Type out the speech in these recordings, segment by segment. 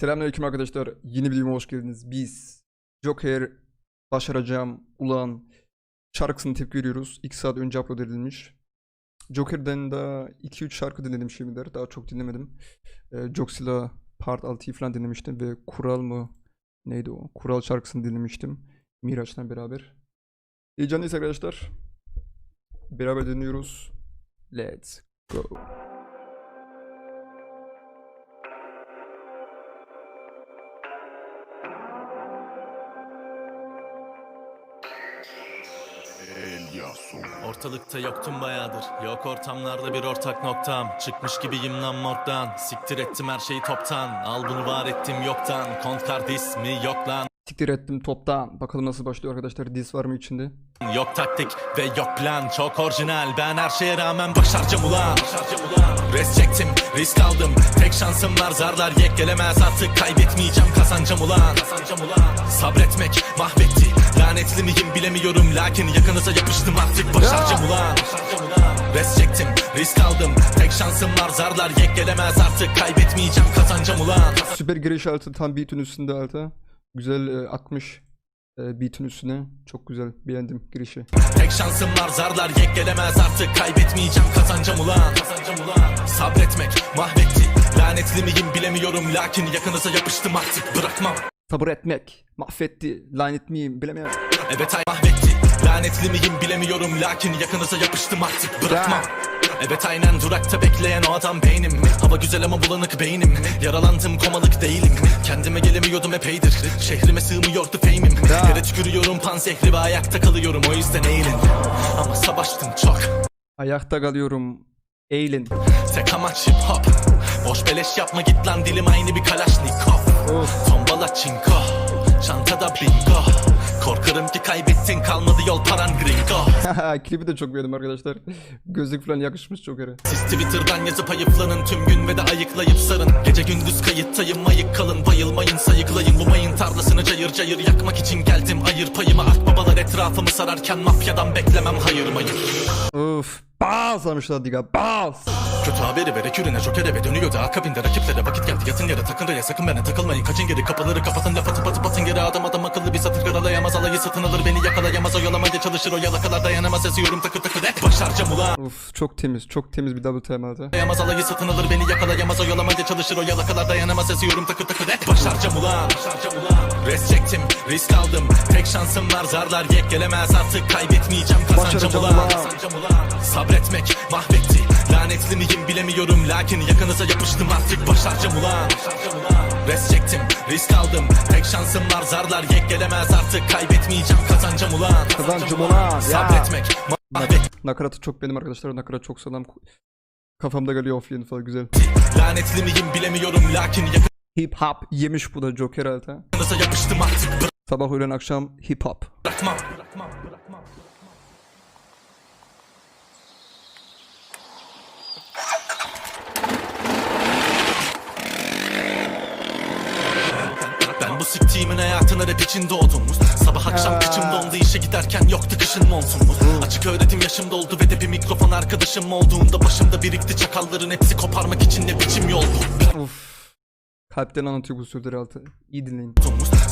Selamünaleyküm arkadaşlar. Yeni videoma hoş geldiniz. Biz Joker başaracağım ulan şarkısını tepki veriyoruz. 2 saat önce upload edilmiş. Joker'den daha 2-3 şarkı dinledim şimdiler. Daha çok dinlemedim. Ee, Joxila Part 6'yı falan dinlemiştim ve Kural mı neydi o? Kural şarkısını dinlemiştim. Miraç'la beraber. Heyecanlıyız arkadaşlar. Beraber dinliyoruz. Let's go. Ortalıkta yoktum bayağıdır. Yok ortamlarda bir ortak noktam. Çıkmış gibiyim lan morgdan. Siktir ettim her şeyi toptan. Al bunu var ettim yoktan. Kont kardis mi? Yok lan. Siktir ettim toptan. Bakalım nasıl başlıyor arkadaşlar. Diss var mı içinde? Yok taktik ve yok plan. Çok orijinal. Ben her şeye rağmen başaracağım ulan. Res çektim risk aldım. Tek şansım var zarlar yek gelemez artık Kaybetmeyeceğim kazanacağım ulan. Sabretmek mahvetti Lanetli miyim bilemiyorum lakin yakınıza yapıştım artık. Başaracağım ulan. Res çektim risk aldım. Tek şansım var zarlar yek gelemez artık. Kaybetmeyeceğim kazanacağım ulan. Süper giriş altı tam beat'in üstünde altı. Güzel e, akmış e, beat'in üstüne. Çok güzel. Beğendim girişi. Tek şansım var zarlar yek gelemez artık. Kaybetmeyeceğim kazanacağım ulan. Sabretmek mahvetti. Lanetli miyim bilemiyorum lakin yakınıza yapıştım artık. Bırakmam Sabır etmek. Mahvetti. Lanet miyim bilemiyorum. Evet ay mahvetti Lanetli miyim bilemiyorum lakin yakınıza yapıştım artık bırakmam Evet aynen durakta bekleyen o adam beynim Hava güzel ama bulanık beynim Yaralandım komalık değilim Kendime gelemiyordum epeydir Şehrime sığmıyordu fame'im Yere tükürüyorum panzehri ve ayakta kalıyorum O yüzden eğilin Ama savaştım çok Ayakta kalıyorum. Eğilin. Tek amaç hip hop Boş beleş yapma git lan dilim aynı bir kalaşnikov Of. Tombala çinko Çantada bingo Korkarım ki kaybettin kalmadı yol paran gringo Klibi de çok beğendim arkadaşlar. Gözlük falan yakışmış çok yere. Siz Twitter'dan yazıp ayıflanın tüm gün ve de ayıklayıp sarın Gece gündüz kayıttayım ayık kalın bayılmayın sayıklayın Bu mayın tarlasını cayır cayır yakmak için geldim ayır payımı Akbabalar etrafımı sararken mafyadan beklemem hayır mayır Of. Bas almışlar diga. Bas. Kötü haberi vere kürüne joker eve dönüyordu Akabinde rakiplere vakit geldi. Yatın yere takın raya sakın bana takılmayın. Kaçın geri kapıları kapatın laf atıp atıp atın geri. Adam adam akıllı bir satır karalayamaz. Alayı satın alır Beni yakalayamaz. Oyalamaya çalışır o yalakalar dayanamaz. Eziyorum takır takır hep başaracağım ulan. Of çok temiz. Çok temiz bir aldı. Yakalayamaz alayı satın alır beni yakalayamaz. Oyalamaya çalışır o yalakalar dayanamaz. Eziyorum takır takır hep başaracağım ulan. Res çektim risk aldım. Tek şansım var zarlar yek gelemez. Artık Kaybetmeyeceğim kazanacağım Başaracağım ulan. ulan. Sabretmek mahvetti Lanetli miyim bilemiyorum lakin yakınıza yapıştım artık başaracağım ulan Res çektim risk aldım Tek şansım var zarlar yek gelemez artık Kaybetmeyeceğim kazanacağım ulan Kazanacağım ulan. Sabretmek mahvetti Nakaratı çok benim arkadaşlar. Nakarat çok sağlam. Kafamda geliyor off yeni falan güzel. Lanetli miyim bilemiyorum lakin Hip hop yemiş bu da Joker artık Sabah öğlen akşam hip hop. Bırakmam Ben bu siktiğimin hayatına rap için doğdum Sabah akşam kıçım dondu işe giderken yoktu kışın montum Açık öğretim yaşım doldu ve de bir mikrofon arkadaşım olduğunda Başımda birikti çakalların hepsi. Koparmak için ne biçim yol bu. Kalpten anlatıyor bu sözleri altı. İyi dinleyin.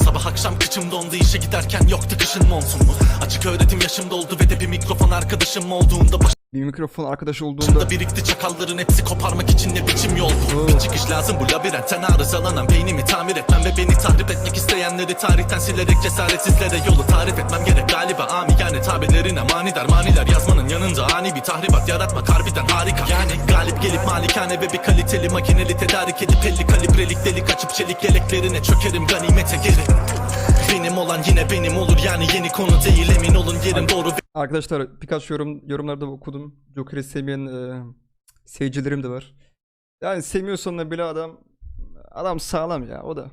Sabah akşam kıçım dondu işe giderken yoktu kışın montumuz Açık öğretim yaşım doldu ve de bir mikrofon arkadaşım olduğunda Bir mikrofon arkadaş olduğunda birikti çakalların hepsi koparmak için ne biçim yol bu? Bir çıkış lazım bu labirentten arızalanan beynimi tamir etmem Ve beni tahrip etmek isteyenleri tarihten silerek cesaretsizlere yolu tarif etmem gerek. Galiba ami yani tabirlerine manidar maniler yazmanın yanında ani bir tahribat yaratmak harbiden harika. Yani galip gelip malikane ve bir kaliteli makineli tedarik edip 50 kalibrelik delik açıp çelik yeleklerine çökerim ganimete geri benim olan yine benim olur yani yeni konu değil emin olun yerim doğru Arkadaşlar birkaç yorum yorumlarda okudum. Joker'i sevmeyen e, seyircilerim de var. Yani sevmiyorsan da bile adam adam sağlam ya o da.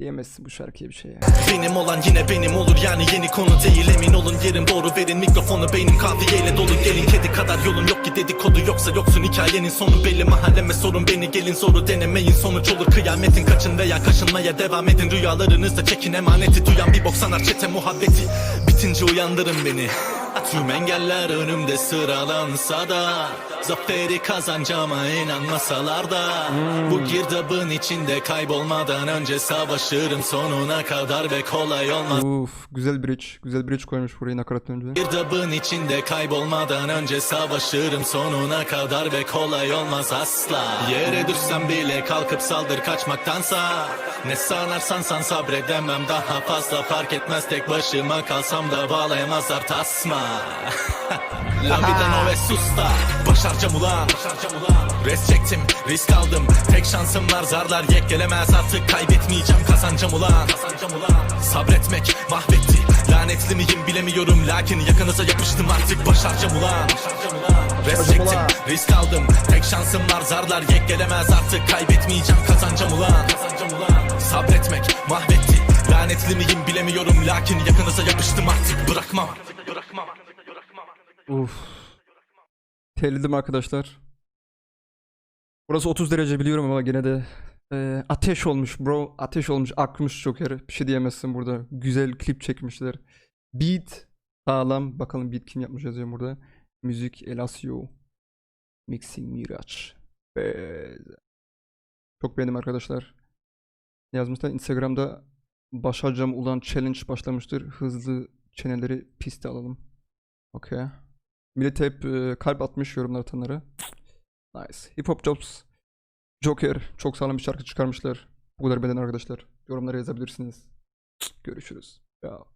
Diyemezsin bu şarkıya bir şey ya. Benim olan yine benim olur yani yeni konu değil emin olun yerim. Doğru verin mikrofonu beynim kafiyeyle dolu. Gelin kedi kadar yolum yok ki dedikodu yoksa yoksun. Hikayenin sonu belli mahalleme sorun beni gelin soru. Denemeyin sonuç olur kıyametin kaçın veya kaşınmaya devam edin. Rüyalarınızda çekin emaneti duyan bir bok sanar çete muhabbeti. Bitince uyandırın beni Tüm engeller önümde sıralansa da Zaferi kazanacağıma inanmasalar da Bu girdabın içinde kaybolmadan önce savaşırım sonuna kadar ve kolay olmaz Uf, güzel bridge. Güzel bridge koymuş burayı nakarattan önce. Girdabın içinde kaybolmadan önce savaşırım sonuna kadar ve kolay olmaz asla Yere düşsem bile kalkıp saldır kaçmaktansa Ne sanarsan san sabredemem. Daha fazla fark etmez. Tek başıma kalsam da bağlayamazlar. Tasma. La vida no es susta Başaracağım ulan. Res çektim risk aldım. Tek şansım var zarlar yek gelemez. Artık Kaybetmeyeceğim. Kazanacağım ulan. Sabretmek mahvetti. Lanetli miyim bilemiyorum. Lakin yakınıza yapıştım artık. Başaracağım ulan. Res çektim risk aldım. Tek şansım var zarlar yek gelemez. Artık Kaybetmeyeceğim. Kazanacağım ulan Sabretmek mahvetti Lanetli miyim bilemiyorum lakin yakınıza yapıştım artık Bırakmam Uf. Terledim arkadaşlar. Burası 30 derece biliyorum ama gene de e, ateş olmuş bro. Ateş olmuş. Akmış Joker. Bir şey diyemezsin burada. Güzel klip çekmişler. Beat sağlam. Bakalım beat kim yapmış yazıyorum burada. Müzik Elasio. Mixing Miraç. Ve çok beğendim arkadaşlar. Yazmışlar? Instagram'da başaracağım ulan challenge başlamıştır. Hızlı çeneleri piste alalım. Okey. Millet hep e, kalp atmış yorumlar atanlara. Nice. Hip Hop Jobs. Joker. Çok sağlam bir şarkı çıkarmışlar. Bu kadar beden arkadaşlar. Yorumlara yazabilirsiniz. Görüşürüz. Ya.